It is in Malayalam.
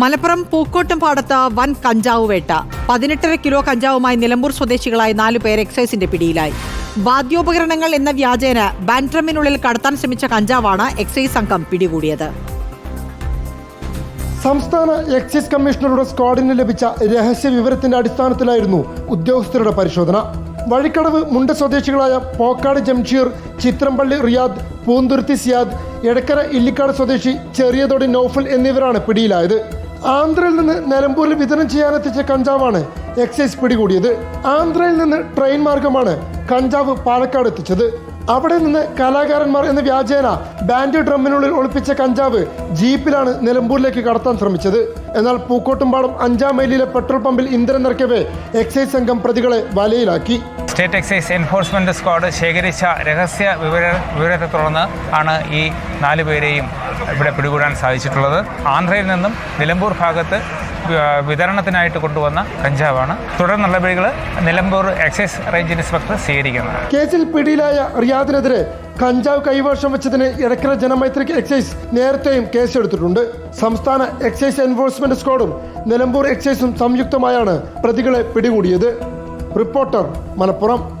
മലപ്പുറം പൂക്കോട്ടും പാടത്ത് വൻ കഞ്ചാവ് വേട്ട. പതിനെട്ടര കിലോ കഞ്ചാവുമായി നിലമ്പൂർ സ്വദേശികളായ നാലു പേർ എക്സൈസിന്റെ പിടിയിലായി. വാദ്യോപകരണങ്ങൾ എന്ന വ്യാജേന ബാൻഡ്രമിനുള്ളിൽ കടത്താൻ ശ്രമിച്ച കഞ്ചാവാണ് എക്സൈസ് സംഘം പിടികൂടിയത്. സംസ്ഥാന എക്സൈസ് കമ്മീഷണറുടെ സ്ക്വാഡിന് ലഭിച്ച രഹസ്യ വിവരത്തിന്റെ അടിസ്ഥാനത്തിലായിരുന്നു ഉദ്യോഗസ്ഥരുടെ പരിശോധന. വഴിക്കടവ് മുണ്ട സ്വദേശികളായ പോക്കാട് ജംഷീർ ചിത്രംപള്ളി റിയാദ് പൂന്തുരുത്തി സിയാദ് എടക്കര ഇല്ലിക്കാട് സ്വദേശി ചെറിയതോടി നൌഫൽ എന്നിവരാണ് പിടിയിലായത്. ആന്ധ്രയിൽ നിന്ന് നിലമ്പൂരിൽ വിതരണം ചെയ്യാനെത്തിച്ച കഞ്ചാവാണ് എക്സൈസ് പിടികൂടിയത്. ആന്ധ്രയിൽ നിന്ന് ട്രെയിൻ മാർഗമാണ് കഞ്ചാവ് പാലക്കാട് എത്തിച്ചത്. അവിടെ നിന്ന് കലാകാരന്മാർ എന്ന വ്യാജേന ബാൻഡ് ഡ്രമ്മിനുള്ളിൽ ഒളിപ്പിച്ച കഞ്ചാവ് ജീപ്പിലാണ് നിലമ്പൂരിലേക്ക് കടത്താൻ ശ്രമിച്ചത്. എന്നാൽ പൂക്കോട്ടുംപാടം അഞ്ചാം മൈലിലെ പെട്രോൾ പമ്പിൽ ഇന്ധനം നിറയ്ക്കവേ എക്സൈസ് സംഘം പ്രതികളെ വലയിലാക്കി. സ്റ്റേറ്റ് എക്സൈസ് എൻഫോഴ്സ്മെന്റ് സ്ക്വാഡ് ശേഖരിച്ച രഹസ്യ വിവര വിവരത്തെ തുടർന്ന് ആണ് ഈ നാല് പേരെയും ഇവിടെ പിടികൂടാൻ സാധിച്ചിട്ടുള്ളത്. ആന്ധ്രയിൽ നിന്നും നിലമ്പൂർ ഭാഗത്ത് വിതരണത്തിനായിട്ട് കൊണ്ടുവന്ന കഞ്ചാവാണ്. തുടർ നടപടികൾ നിലമ്പൂർ എക്സൈസ് റേഞ്ച് ഇൻസ്പെക്ടർ സ്വീകരിക്കുന്നത് കേസിൽ പിടിയിലായ റിയാദിനെതിരെ കഞ്ചാവ് കൈവശം വെച്ചതിന് ഇടക്കര ജനമൈത്രിക്ക് എക്സൈസ് നേരത്തെയും കേസെടുത്തിട്ടുണ്ട്. സംസ്ഥാന എക്സൈസ് എൻഫോഴ്സ്മെന്റ് സ്ക്വാഡും നിലമ്പൂർ എക്സൈസും സംയുക്തമായാണ് പ്രതികളെ പിടികൂടിയത്. റിപ്പോർട്ടർ മലപ്പുറം